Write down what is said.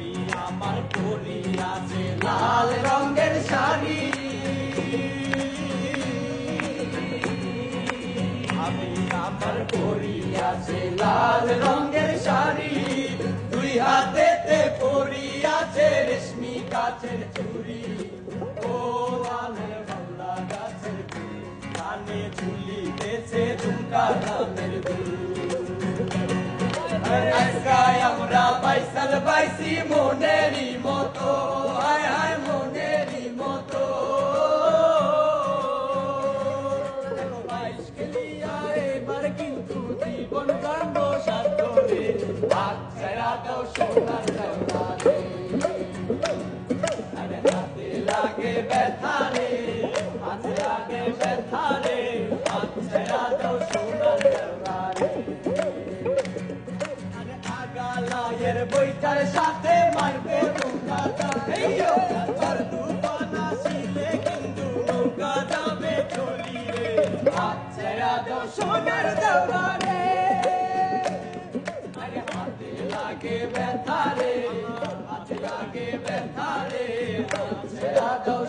আমি আমার পরিয়াছে লাল রঙের শাড়ি। আমি আমার পরিয়াছে লাল রঙের শাড়ি। দুই হাতেতে পরিয়াছে রেশমি কাছের চুড়ি। ও লালের বাংলা গাছের কানে ঝুলিতেছে ঝুমকা নামের দুল। আমরা পাইসাল পাইছি মনেরই মতো। হায় হায়, মনেরই মতো। এবার কিন্তু জীবন কান্ড সাধরে হাত ছেড়া দাও, সোনার লাগে ব্যথা রে, হাতে লাগে ব্যথা রে। আগালায়ের বইটার সাথে মারবে নৌকাটা হেইয়ো আর তুফানা শিলে কিন্তু নৌকা যাবে চলিয়ে হাত ছেড়া দাও সোনার দেওয়া রে আরে হাতে লাগে ব্যথা রে। হাতে লাগে ব্যথা রে। হাত ছেড়া দাও